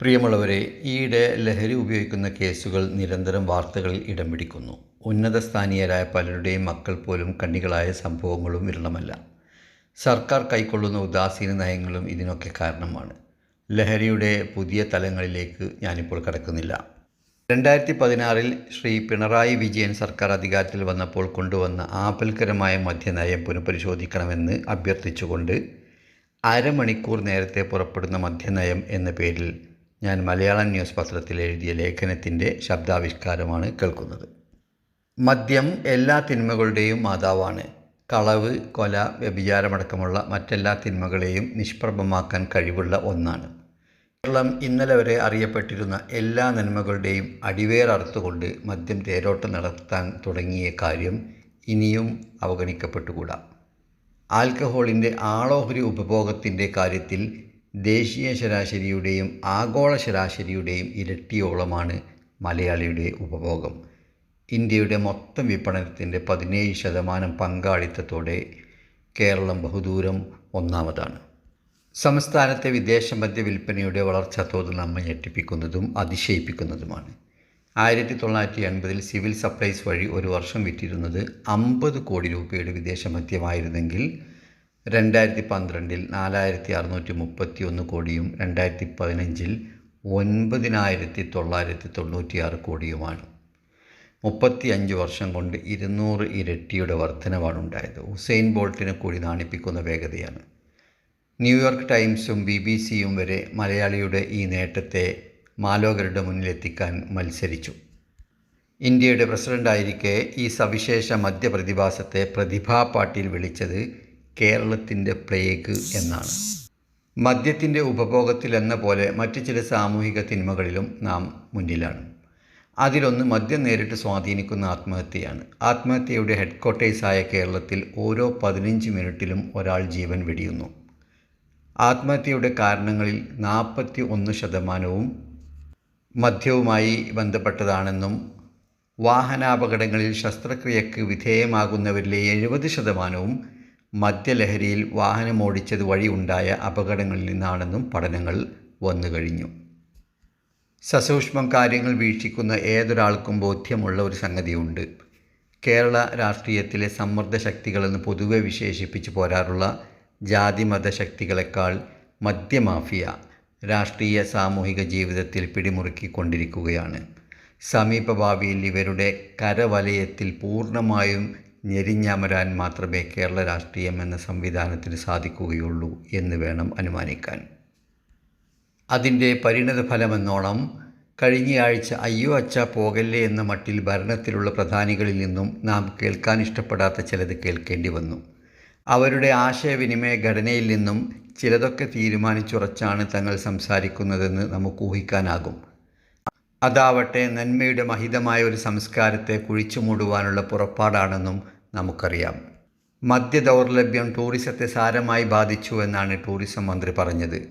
പ്രിയമുള്ളവരെ ഈയിടെ ലഹരി ഉപയോഗിക്കുന്ന കേസുകൾ നിരന്തരം വാർത്തകളിൽ ഇടം പിടിക്കുന്നു. ഉന്നത സ്ഥാനീയരായ പലരുടെയും മക്കൾ പോലും കണ്ണികളായ സംഭവങ്ങളും വിരളമല്ല. സർക്കാർ കൈക്കൊള്ളുന്ന ഉദാസീന നയങ്ങളും ഇതിനൊക്കെ കാരണമാണ്. ലഹരിയുടെ പുതിയ തലങ്ങളിലേക്ക് ഞാനിപ്പോൾ കടക്കുന്നില്ല. രണ്ടായിരത്തി പതിനാറിൽ ശ്രീ പിണറായി വിജയൻ സർക്കാർ അധികാരത്തിൽ വന്നപ്പോൾ കൊണ്ടുവന്ന ആപൽക്കരമായ മദ്യനയം പുനഃപരിശോധിക്കണമെന്ന് അഭ്യർത്ഥിച്ചുകൊണ്ട് അരമണിക്കൂർ നേരത്തെ പുറപ്പെടുന്ന മദ്യനയം എന്ന പേരിൽ ഞാൻ മലയാളം ന്യൂസ് പത്രത്തിൽ എഴുതിയ ലേഖനത്തിന്റെ ശബ്ദാവിഷ്കാരമാണ് കേൾക്കുന്നത്. മദ്യം എല്ലാ തിന്മകളുടെയും മാതാവാണ്. കളവ് കൊല വ്യഭിചാരമടക്കമുള്ള മറ്റെല്ലാ തിന്മകളെയും നിഷ്പ്രഭമാക്കാൻ കഴിവുള്ള ഒന്നാണ്. കേരളം ഇന്നലെ വരെ അറിയപ്പെട്ടിരുന്ന എല്ലാ നന്മകളുടെയും അടിവേറർത്തുകൊണ്ട് മദ്യം തേരോട്ടം നടത്താൻ തുടങ്ങിയ കാര്യം ഇനിയും അവഗണിക്കപ്പെട്ടുകൂടാ. ആൽക്കഹോളിന്റെ ആളോഹരി ഉപഭോഗത്തിന്റെ കാര്യത്തിൽ ദേശീയ ശരാശരിയുടെയും ആഗോള ശരാശരിയുടെയും ഇരട്ടിയോളമാണ് മലയാളിയുടെ ഉപഭോഗം. ഇന്ത്യയുടെ മൊത്തം വിപണനത്തിന്റെ പതിനേഴ് ശതമാനം പങ്കാളിത്തത്തോടെ കേരളം ബഹുദൂരം ഒന്നാമതാണ്. സംസ്ഥാനത്തെ വിദേശ മദ്യ വിൽപ്പനയുടെ വളർച്ചാ തോത് നമ്മെ ഞെട്ടിപ്പിക്കുന്നതും അതിശയിപ്പിക്കുന്നതുമാണ്. ആയിരത്തി തൊള്ളായിരത്തി എൺപതിൽ സിവിൽ സപ്ലൈസ് വഴി ഒരു വർഷം വിറ്റിരുന്നത് അമ്പത് കോടി രൂപയുടെ വിദേശ മദ്യമായിരുന്നെങ്കിൽ രണ്ടായിരത്തി പന്ത്രണ്ടിൽ നാലായിരത്തി അറുന്നൂറ്റി മുപ്പത്തി ഒന്ന് കോടിയും രണ്ടായിരത്തി പതിനഞ്ചിൽ ഒൻപതിനായിരത്തി തൊള്ളായിരത്തി തൊണ്ണൂറ്റിയാറ് കോടിയുമാണ്. മുപ്പത്തി അഞ്ച് വർഷം കൊണ്ട് ഇരുന്നൂറ് ഇരട്ടിയുടെ വർധനവാണ് ഉണ്ടായത് ഹുസൈൻ ബോൾട്ടിനെ കൂടി നാണിപ്പിക്കുന്ന വേഗതയാണ്. ന്യൂയോർക്ക് ടൈംസും ബി ബി സിയും വരെ മലയാളിയുടെ ഈ നേട്ടത്തെ മാലോകരുടെ മുന്നിലെത്തിക്കാൻ മത്സരിച്ചു. ഇന്ത്യയുടെ പ്രസിഡന്റായിരിക്കെ ഈ സവിശേഷ മധ്യപ്രതിഭാസത്തെ പ്രതിഭാ പാട്ടിൽ വിളിച്ചത് കേരളത്തിന്റെ പ്ലേഗ് എന്നാണ്. മദ്യത്തിന്റെ ഉപഭോഗത്തിൽ എന്ന പോലെ മറ്റു ചില സാമൂഹിക തിന്മകളിലും നാം മുന്നിലാണ്. അതിലൊന്ന് മദ്യം നേരിട്ട് സ്വാധീനിക്കുന്ന ആത്മഹത്യയാണ്. ആത്മഹത്യയുടെ ഹെഡ് ക്വാർട്ടേഴ്സായ കേരളത്തിൽ ഓരോ പതിനഞ്ച് മിനിറ്റിലും ഒരാൾ ജീവൻ വെടിയുന്നു. ആത്മഹത്യയുടെ കാരണങ്ങളിൽ നാൽപ്പത്തി ഒന്ന് ശതമാനവും മദ്യവുമായി ബന്ധപ്പെട്ടതാണെന്നും വാഹനാപകടങ്ങളിൽ ശസ്ത്രക്രിയക്ക് വിധേയമാകുന്നവരിലെ എഴുപത് ശതമാനവും മദ്യലഹരിയിൽ വാഹനമോടിച്ചത് വഴി ഉണ്ടായ അപകടങ്ങളിൽ നിന്നാണെന്നും പഠനങ്ങൾ വന്നു കഴിഞ്ഞു. സസൂക്ഷ്മം കാര്യങ്ങൾ വീക്ഷിക്കുന്ന ഏതൊരാൾക്കും ബോധ്യമുള്ള ഒരു സംഗതിയുണ്ട്. കേരള രാഷ്ട്രീയത്തിലെ സമ്മർദ്ദ ശക്തികളെന്ന് പൊതുവെ വിശേഷിപ്പിച്ച് പോരാറുള്ള ജാതിമത ശക്തികളെക്കാൾ മദ്യമാഫിയ രാഷ്ട്രീയ സാമൂഹിക ജീവിതത്തിൽ പിടിമുറുക്കിക്കൊണ്ടിരിക്കുകയാണ്. സമീപഭാവിയിൽ ഇവരുടെ കരവലയത്തിൽ പൂർണമായും ഞെരിഞ്ഞമരാൻ മാത്രമേ കേരള രാഷ്ട്രീയം എന്ന സംവിധാനത്തിന് സാധിക്കുകയുള്ളൂ എന്ന് വേണം അനുമാനിക്കാൻ. അതിന്റെ പരിണതഫലമെന്നോണം കഴിഞ്ഞയാഴ്ച അയ്യോ അച്ഛ പോകല്ലേ എന്ന മട്ടിൽ ഭരണത്തിലുള്ള പ്രധാനികളിൽ നിന്നും നാം കേൾക്കാൻ ഇഷ്ടപ്പെടാത്ത ചിലത് കേൾക്കേണ്ടി വന്നു. അവരുടെ ആശയവിനിമയ ഘടനയിൽ നിന്നും ചിലതൊക്കെ തീരുമാനിച്ചുറച്ചാണ് തങ്ങൾ സംസാരിക്കുന്നതെന്ന് നമുക്ക് ഊഹിക്കാനാകും. അതാവട്ടെ നന്മയുടെ മഹിതമായ ഒരു സംസ്കാരത്തെ കുഴിച്ചു മൂടുവാനുള്ള പുറപ്പാടാണെന്നും നമുക്കറിയാം. മദ്യ ദൗർലഭ്യം ടൂറിസത്തെ സാരമായി ബാധിച്ചു എന്നാണ് ടൂറിസം മന്ത്രി പറഞ്ഞത്.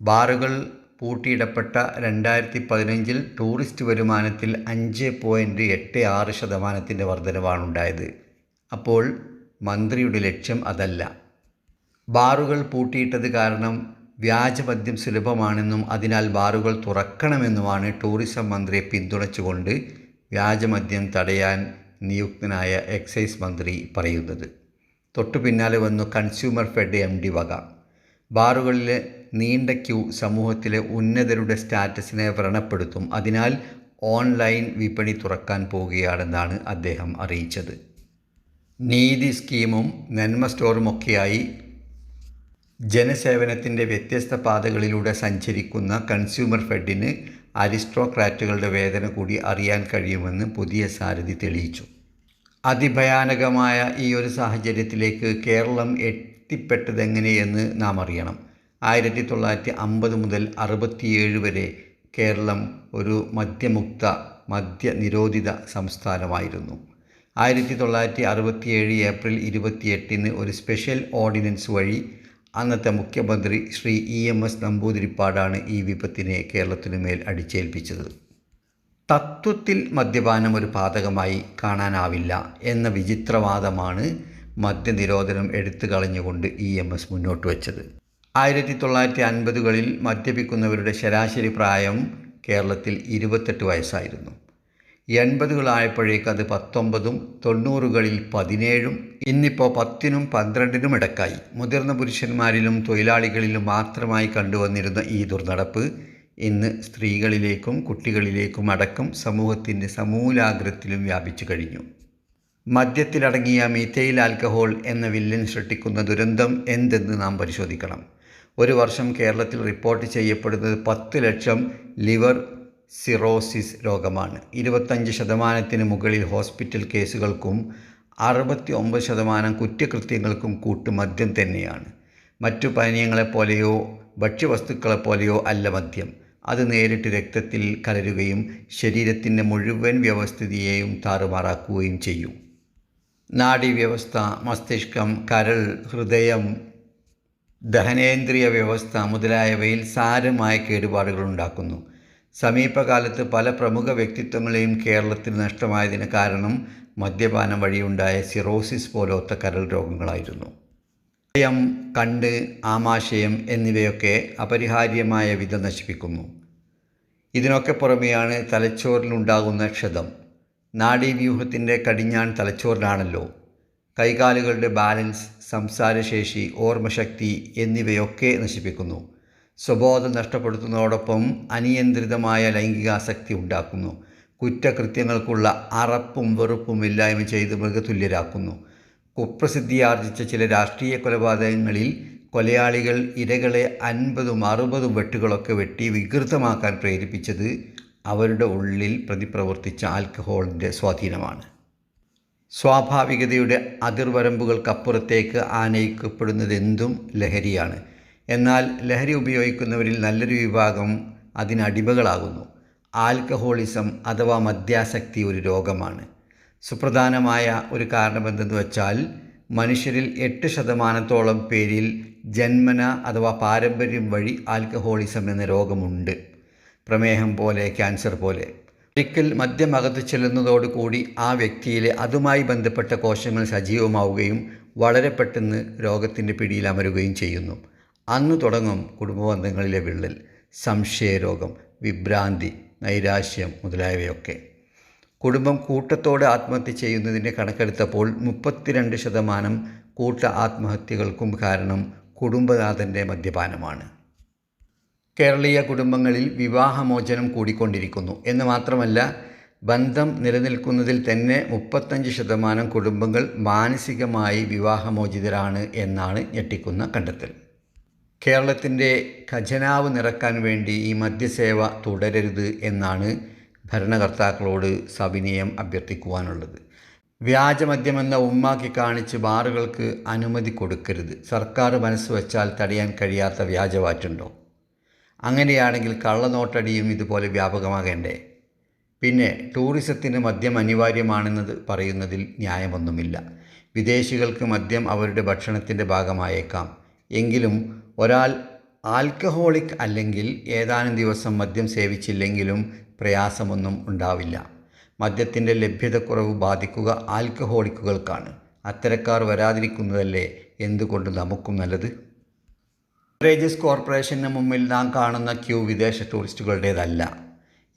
ബാറുകൾ പൂട്ടിയിടപ്പെട്ട രണ്ടായിരത്തി പതിനഞ്ചിൽ ടൂറിസ്റ്റ് വരുമാനത്തിൽ അഞ്ച് പോയിന്റ് എട്ട് ആറ് ശതമാനത്തിന്റെ വർധനവാണുണ്ടായത്. അപ്പോൾ മന്ത്രിയുടെ ലക്ഷ്യം അതല്ല. ബാറുകൾ പൂട്ടിയിട്ടത് കാരണം വ്യാജമദ്യം സുലഭമാണെന്നും അതിനാൽ ബാറുകൾ തുറക്കണമെന്നുമാണ് ടൂറിസം മന്ത്രിയെ പിന്തുണച്ചുകൊണ്ട് വ്യാജമദ്യം തടയാൻ നിയുക്തനായ എക്സൈസ് മന്ത്രി പറയുന്നത്. തൊട്ടു പിന്നാലെ വന്നു കൺസ്യൂമർ ഫെഡ് എം ഡി വക. ബാറുകളിലെ നീണ്ട ക്യൂ സമൂഹത്തിലെ ഉന്നതരുടെ സ്റ്റാറ്റസിനെ വ്രണപ്പെടുത്തും. അതിനാൽ ഓൺലൈൻ വിപണി തുറക്കാൻ പോവുകയാണെന്നാണ് അദ്ദേഹം അറിയിച്ചത്. നീതി സ്കീമും നന്മ സ്റ്റോറുമൊക്കെയായി ജനസേവനത്തിന്റെ വ്യത്യസ്ത പാതകളിലൂടെ സഞ്ചരിക്കുന്ന കൺസ്യൂമർ ഫെഡിന് അരിസ്ട്രോക്രാറ്റുകളുടെ വേദന കൂടി അറിയാൻ കഴിയുമെന്ന് പുതിയ സാരഥി തെളിയിച്ചു. അതിഭയാനകമായ ഈ ഒരു സാഹചര്യത്തിലേക്ക് കേരളം എത്തിപ്പെട്ടതെങ്ങനെയെന്ന് നാം അറിയണം. ആയിരത്തി തൊള്ളായിരത്തി അമ്പത് മുതൽ അറുപത്തിയേഴ് വരെ കേരളം ഒരു മദ്യമുക്ത മദ്യനിരോധിത സംസ്ഥാനമായിരുന്നു. ആയിരത്തി തൊള്ളായിരത്തി അറുപത്തിയേഴ് ഏപ്രിൽ ഇരുപത്തിയെട്ടിന് ഒരു സ്പെഷ്യൽ ഓർഡിനൻസ് വഴി അന്നത്തെ മുഖ്യമന്ത്രി ശ്രീ ഇ എം എസ് നമ്പൂതിരിപ്പാടാണ് ഈ വിപത്തിനെ കേരളത്തിനുമേൽ അടിച്ചേൽപ്പിച്ചത്. തത്വത്തിൽ മദ്യപാനം ഒരു പാതകമായി കാണാനാവില്ല എന്ന വിചിത്രവാദമാണ് മദ്യനിരോധനം എടുത്തു കളഞ്ഞുകൊണ്ട് ഇ എം എസ് മുന്നോട്ട് വച്ചത്. ആയിരത്തി തൊള്ളായിരത്തി അൻപതുകളിൽ മദ്യപിക്കുന്നവരുടെ ശരാശരി പ്രായം കേരളത്തിൽ ഇരുപത്തെട്ട് വയസ്സായിരുന്നു. എൺപതുകളായപ്പോഴേക്ക് അത് പത്തൊമ്പതും തൊണ്ണൂറുകളിൽ പതിനേഴും ഇന്നിപ്പോൾ പത്തിനും പന്ത്രണ്ടിനും ഇടക്കായി. മുതിർന്ന പുരുഷന്മാരിലും തൊഴിലാളികളിലും മാത്രമായി കണ്ടുവന്നിരുന്ന ഈ ദുർനടപ്പ് ഇന്ന് സ്ത്രീകളിലേക്കും കുട്ടികളിലേക്കും അടക്കം സമൂഹത്തിന്റെ സമൂലാഗ്രത്തിലും വ്യാപിച്ചു കഴിഞ്ഞു. മദ്യത്തിലടങ്ങിയ മീഥൈൽ ആൽക്കഹോൾ എന്ന വില്ലൻ സൃഷ്ടിക്കുന്ന ദുരന്തം എന്തെന്ന് നാം പരിശോധിക്കണം. ഒരു വർഷം കേരളത്തിൽ റിപ്പോർട്ട് ചെയ്യപ്പെടുന്നത് പത്ത് ലക്ഷം ലിവർ സിറോസിസ് രോഗമാണ്. ഇരുപത്തഞ്ച് ശതമാനത്തിന് മുകളിൽ ഹോസ്പിറ്റൽ കേസുകൾക്കും അറുപത്തി ഒമ്പത് ശതമാനം കുറ്റകൃത്യങ്ങൾക്കും കൂട്ടുമദ്യം തന്നെയാണ്. മറ്റു പാനീയങ്ങളെപ്പോലെയോ ഭക്ഷ്യവസ്തുക്കളെപ്പോലെയോ അല്ല മദ്യം അത് നേരിട്ട് രക്തത്തിൽ കലരുകയും ശരീരത്തിന്റെ മുഴുവൻ വ്യവസ്ഥിതിയെയും താറുമാറാക്കുകയും ചെയ്യും. നാഡീവ്യവസ്ഥ മസ്തിഷ്കം കരൾ ഹൃദയം ദഹനേന്ദ്രിയ വ്യവസ്ഥ മുതലായവയിൽ സാരമായ കേടുപാടുകൾ ഉണ്ടാക്കുന്നു. സമീപകാലത്ത് പല പ്രമുഖ വ്യക്തിത്വങ്ങളെയും കേരളത്തിൽ നഷ്ടമായതിന് കാരണം മദ്യപാനം വഴിയുണ്ടായ സിറോസിസ് പോലത്തെ കരൾ രോഗങ്ങളായിരുന്നു. ഹൃദയം കണ്ട് ആമാശയം എന്നിവയൊക്കെ അപരിഹാര്യമായ വിധം നശിപ്പിക്കുന്നു. ഇതിനൊക്കെ പുറമെയാണ് തലച്ചോറിലുണ്ടാകുന്ന ക്ഷതം. നാഡീവ്യൂഹത്തിന്റെ കടിഞ്ഞാൺ തലച്ചോറിലാണല്ലോ. കൈകാലുകളുടെ ബാലൻസ് സംസാരശേഷി ഓർമ്മശക്തി എന്നിവയൊക്കെ നശിപ്പിക്കുന്നു. സ്വബോധം നഷ്ടപ്പെടുത്തുന്നതോടൊപ്പം അനിയന്ത്രിതമായ ലൈംഗികാസക്തി ഉണ്ടാക്കുന്നു. കുറ്റകൃത്യങ്ങൾക്കുള്ള അറപ്പും വെറുപ്പും ഇല്ലായ്മ ചെയ്ത് മൃഗതുല്യരാക്കുന്നു. കുപ്രസിദ്ധിയാർജിച്ച ചില രാഷ്ട്രീയ കൊലപാതകങ്ങളിൽ കൊലയാളികൾ ഇരകളെ അൻപതും അറുപതും വെട്ടുകളൊക്കെ വെട്ടി വികൃതമാക്കാൻ പ്രേരിപ്പിച്ചത് അവരുടെ ഉള്ളിൽ പ്രതിപ്രവർത്തിച്ച ആൽക്കഹോളിന്റെ സ്വാധീനമാണ്. സ്വാഭാവികതയുടെ അതിർവരമ്പുകൾക്കപ്പുറത്തേക്ക് ആനയിക്കപ്പെടുന്നതെന്തും ലഹരിയാണ്. എന്നാൽ ലഹരി ഉപയോഗിക്കുന്നവരിൽ നല്ലൊരു വിഭാഗം അതിനടിമകളാകുന്നു ആൽക്കഹോളിസം അഥവാ മദ്യാസക്തി ഒരു രോഗമാണ്. സുപ്രധാനമായ ഒരു കാരണമെന്തെന്ന് വെച്ചാൽ മനുഷ്യരിൽ എട്ട് ശതമാനത്തോളം പേരിൽ ജന്മന അഥവാ പാരമ്പര്യം വഴി ആൽക്കഹോളിസം എന്ന രോഗമുണ്ട്. പ്രമേഹം പോലെ ക്യാൻസർ പോലെ. ഒരിക്കൽ മദ്യം അകത്തു ചെല്ലുന്നതോടുകൂടി ആ വ്യക്തിയിലെ അതുമായി ബന്ധപ്പെട്ട കോശങ്ങൾ സജീവമാവുകയും വളരെ പെട്ടെന്ന് രോഗത്തിന്റെ പിടിയിൽ അമരുകയും ചെയ്യുന്നു. അന്ന് തുടങ്ങും കുടുംബബന്ധങ്ങളിലെ വിള്ളൽ സംശയരോഗം വിഭ്രാന്തി നൈരാശ്യം മുതലായവയൊക്കെ. കുടുംബം കൂട്ടത്തോടെ ആത്മഹത്യ ചെയ്യുന്നതിന്റെ കണക്കെടുത്തപ്പോൾ മുപ്പത്തിരണ്ട് ശതമാനം കൂട്ട ആത്മഹത്യകൾക്കും കാരണം കുടുംബനാഥന്റെ മദ്യപാനമാണ്. കേരളീയ കുടുംബങ്ങളിൽ വിവാഹമോചനം കൂടിക്കൊണ്ടിരിക്കുന്നു. എന്ന് മാത്രമല്ല ബന്ധം നിലനിൽക്കുന്നതിൽ തന്നെ മുപ്പത്തഞ്ച് ശതമാനം കുടുംബങ്ങൾ മാനസികമായി വിവാഹമോചിതരാണ് എന്നാണ് ഞെട്ടിക്കുന്ന കണ്ടെത്തൽ. കേരളത്തിന്റെ ഖജനാവ് നിറക്കാൻ വേണ്ടി ഈ മദ്യസേവ തുടരരുത് എന്നാണ് ഭരണകർത്താക്കളോട് സവിനയം അഭ്യർത്ഥിക്കുവാനുള്ളത്. വ്യാജമദ്യമെന്ന ഉമ്മാക്കി കാണിച്ച് ബാറുകൾക്ക് അനുമതി കൊടുക്കരുത്. സർക്കാർ മനസ്സ് വച്ചാൽ തടയാൻ കഴിയാത്ത വ്യാജവാറ്റുണ്ടോ? അങ്ങനെയാണെങ്കിൽ കള്ളനോട്ടടിയും ഇതുപോലെ വ്യാപകമാകേണ്ടേ? പിന്നെ ടൂറിസത്തിന് മദ്യം അനിവാര്യമാണെന്നത് പറയുന്നതിൽ ന്യായമൊന്നുമില്ല. വിദേശികൾക്ക് മദ്യം അവരുടെ ഭക്ഷണത്തിന്റെ ഭാഗമായേക്കാം. എങ്കിലും ഒരാൾ ആൽക്കഹോളിക് അല്ലെങ്കിൽ ഏതാനും ദിവസം മദ്യം സേവിച്ചില്ലെങ്കിലും പ്രയാസമൊന്നും ഉണ്ടാവില്ല. മദ്യത്തിന്റെ ലഭ്യതക്കുറവ് ബാധിക്കുക ആൽക്കഹോളിക്കുകൾക്കാണ്. അത്തരക്കാർ വരാതിരിക്കുന്നതല്ലേ എന്തുകൊണ്ട് നമുക്കും നല്ലത്? ബവറേജസ് കോർപ്പറേഷന് മുമ്പിൽ നാം കാണുന്ന ക്യൂ വിദേശ ടൂറിസ്റ്റുകളുടേതല്ല.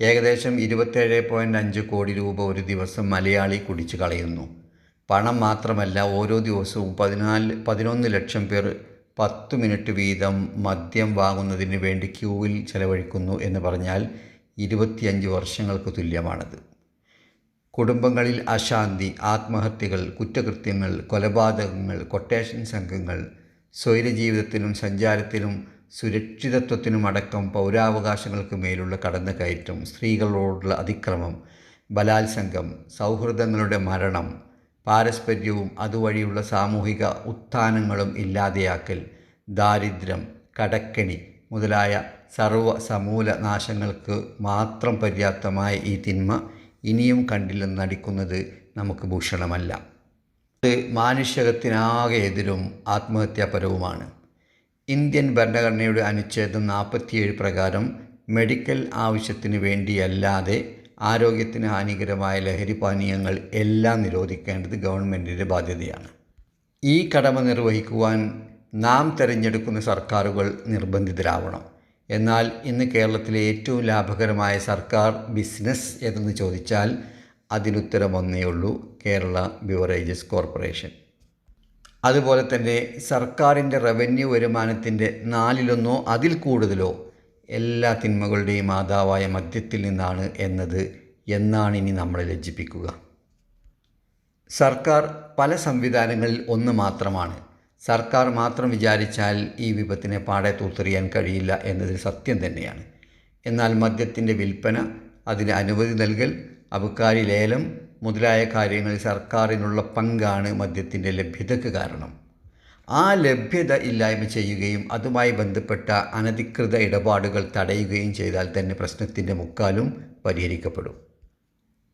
ഏകദേശം ഇരുപത്തേഴ് പോയിന്റ് അഞ്ച് കോടി രൂപ ഒരു ദിവസം മലയാളി കുടിച്ചു കളയുന്നു. പണം മാത്രമല്ല ഓരോ ദിവസവും പതിനാല് പതിനൊന്ന് ലക്ഷം പേർ പത്ത് മിനിറ്റ് വീതം മദ്യം വാങ്ങുന്നതിന് വേണ്ടി ക്യൂവിൽ ചെലവഴിക്കുന്നു എന്ന് പറഞ്ഞാൽ ഇരുപത്തിയഞ്ച് വർഷങ്ങൾക്ക് തുല്യമാണത്. കുടുംബങ്ങളിൽ അശാന്തി ആത്മഹത്യകൾ കുറ്റകൃത്യങ്ങൾ കൊലപാതകങ്ങൾ കൊട്ടേഷൻ സംഘങ്ങൾ സ്വൈരജീവിതത്തിനും സഞ്ചാരത്തിനും സുരക്ഷിതത്വത്തിനും അടക്കം പൗരാവകാശങ്ങൾക്ക് മേലുള്ള കടന്നുകയറ്റം സ്ത്രീകളോടുള്ള അതിക്രമം ബലാത്സംഗം സൗഹൃദങ്ങളുടെ മരണം പാരസ്പര്യവും അതുവഴിയുള്ള സാമൂഹിക ഉത്ഥാനങ്ങളും ഇല്ലാതെയാക്കൽ ദാരിദ്ര്യം കടക്കണി മുതലായ സർവ സമൂല നാശങ്ങൾക്ക് മാത്രം പര്യാപ്തമായ ഈ തിന്മ ഇനിയും കണ്ടില്ലെന്ന് നടിക്കുന്നത് നമുക്ക് ഭൂഷണമല്ല. ഇത് മാനുഷ്യകത്തിനാകെ എതിരും ആത്മഹത്യാപരവുമാണ്. ഇന്ത്യൻ ഭരണഘടനയുടെ അനുച്ഛേദം നാൽപ്പത്തിയേഴ് പ്രകാരം മെഡിക്കൽ ആവശ്യത്തിന് വേണ്ടിയല്ലാതെ ആരോഗ്യത്തിന് ഹാനികരമായ ലഹരി പാനീയങ്ങൾ എല്ലാം നിരോധിക്കേണ്ടത് ഗവൺമെന്റിന്റെ ബാധ്യതയാണ്. ഈ കടമ നിർവഹിക്കുവാൻ നാം തിരഞ്ഞെടുക്കുന്ന സർക്കാരുകൾ നിർബന്ധിതരാവണം. എന്നാൽ ഇന്ന് കേരളത്തിലെ ഏറ്റവും ലാഭകരമായ സർക്കാർ ബിസിനസ് ഏതെന്ന് ചോദിച്ചാൽ അതിനുത്തരം ഒന്നേ ഉള്ളൂ കേരള ബിവറേജസ് കോർപ്പറേഷൻ. അതുപോലെ തന്നെ സർക്കാരിന്റെ റവന്യൂ വരുമാനത്തിന്റെ നാലിലൊന്നോ അതിൽ കൂടുതലോ എല്ലാ തിന്മകളുടെയും മാതാവായ മദ്യത്തിൽ നിന്നാണ് എന്നത് എന്നാണ് ഇനി നമ്മളെ ലജ്ജിപ്പിക്കുക. സർക്കാർ പല സംവിധാനങ്ങളിൽ ഒന്ന് മാത്രമാണ്. സർക്കാർ മാത്രം വിചാരിച്ചാൽ ഈ വിപത്തിനെ പാടെ തൂത്തെറിയാൻ കഴിയില്ല എന്നതിൽ സത്യം തന്നെയാണ്. എന്നാൽ മദ്യത്തിന്റെ വിൽപ്പന അതിന് അനുമതി നൽകൽ അബുക്കാരി ലേലം മുതലായ കാര്യങ്ങളിൽ സർക്കാരിനുള്ള പങ്കാണ് മദ്യത്തിന്റെ ലഭ്യതയ്ക്ക് കാരണം. ആ ലഭ്യത ഇല്ലായ്മ ചെയ്യുകയും അതുമായി ബന്ധപ്പെട്ട അനധികൃത ഇടപാടുകൾ തടയുകയും ചെയ്താൽ തന്നെ പ്രശ്നത്തിന്റെ മുക്കാലും പരിഹരിക്കപ്പെടും.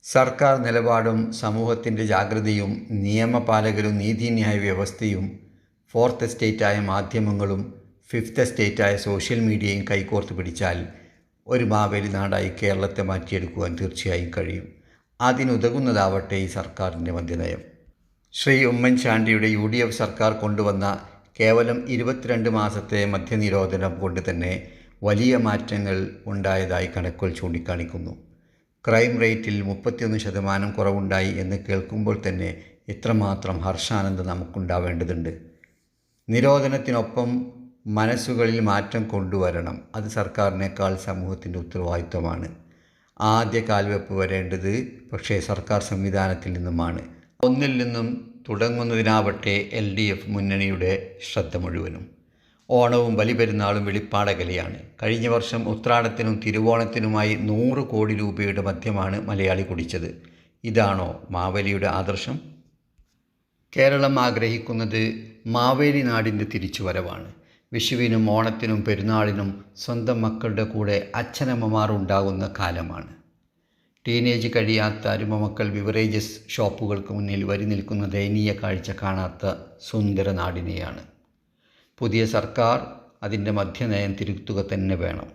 സർക്കാർ നിലപാടും സമൂഹത്തിന്റെ ജാഗ്രതയും നിയമപാലകരും നീതിന്യായ വ്യവസ്ഥയും ഫോർത്ത് എസ്റ്റേറ്റായ മാധ്യമങ്ങളും ഫിഫ്ത്ത് എസ്റ്റേറ്റായ സോഷ്യൽ മീഡിയയും കൈകോർത്ത് പിടിച്ചാൽ ഒരു മാവേലി നാടായി കേരളത്തെ മാറ്റിയെടുക്കുവാൻ തീർച്ചയായും കഴിയും. അതിനുതകുന്നതാവട്ടെ ഈ സർക്കാരിന്റെ മദ്യനയം ശ്രീ ഉമ്മൻചാണ്ടിയുടെ യു ഡി എഫ് സർക്കാർ കൊണ്ടുവന്ന കേവലം ഇരുപത്തിരണ്ട് മാസത്തെ മദ്യനിരോധനം കൊണ്ട് തന്നെ വലിയ മാറ്റങ്ങൾ ഉണ്ടായതായി കണക്കുകൾ ചൂണ്ടിക്കാണിക്കുന്നു. ക്രൈം റേറ്റിൽ മുപ്പത്തിയൊന്ന് ശതമാനം കുറവുണ്ടായി എന്ന് കേൾക്കുമ്പോൾ തന്നെ ഇത്രമാത്രം ഹർഷാനന്ദം നമുക്കുണ്ടാവേണ്ടതുണ്ട്. നിരോധനത്തിനൊപ്പം മനസ്സുകളിൽ മാറ്റം കൊണ്ടുവരണം അത് സർക്കാരിനേക്കാൾ സമൂഹത്തിന്റെ ഉത്തരവാദിത്വമാണ്. ആദ്യ കാൽവെപ്പ് വരേണ്ടത് പക്ഷേ സർക്കാർ സംവിധാനത്തിൽ നിന്നുമാണ്. ഒന്നിൽ നിന്നും തുടങ്ങുന്നതിനാവട്ടെ എൽ ഡി എഫ് മുന്നണിയുടെ ശ്രദ്ധ മുഴുവനും. ഓണവും ബലിപെരുന്നാളും വെളിപ്പാടകലിയാണ് കഴിഞ്ഞ വർഷം ഉത്രാടത്തിനും തിരുവോണത്തിനുമായി നൂറ് കോടി രൂപയുടെ മദ്യമാണ് മലയാളി കുടിച്ചത്. ഇതാണോ മാവേലിയുടെ ആദർശം? കേരളം ആഗ്രഹിക്കുന്നത് മാവേലി നാടിന്റെ തിരിച്ചുവരവാണ്. വിഷുവിനും ഓണത്തിനും പെരുന്നാളിനും സ്വന്തം മക്കളുടെ കൂടെ അച്ഛനമ്മമാർ ഉണ്ടാകുന്ന കാലമാണ്. ടീനേജ് കഴിയാത്ത അരുമമക്കൾ ബിവറേജസ് ഷോപ്പുകൾക്ക് മുന്നിൽ വരി നിൽക്കുന്ന ദയനീയ കാഴ്ച കാണാത്ത സുന്ദര നാടിനെയാണ്. പുതിയ സർക്കാർ അതിന്റെ മധ്യനയം തിരുത്തുക തന്നെ വേണം.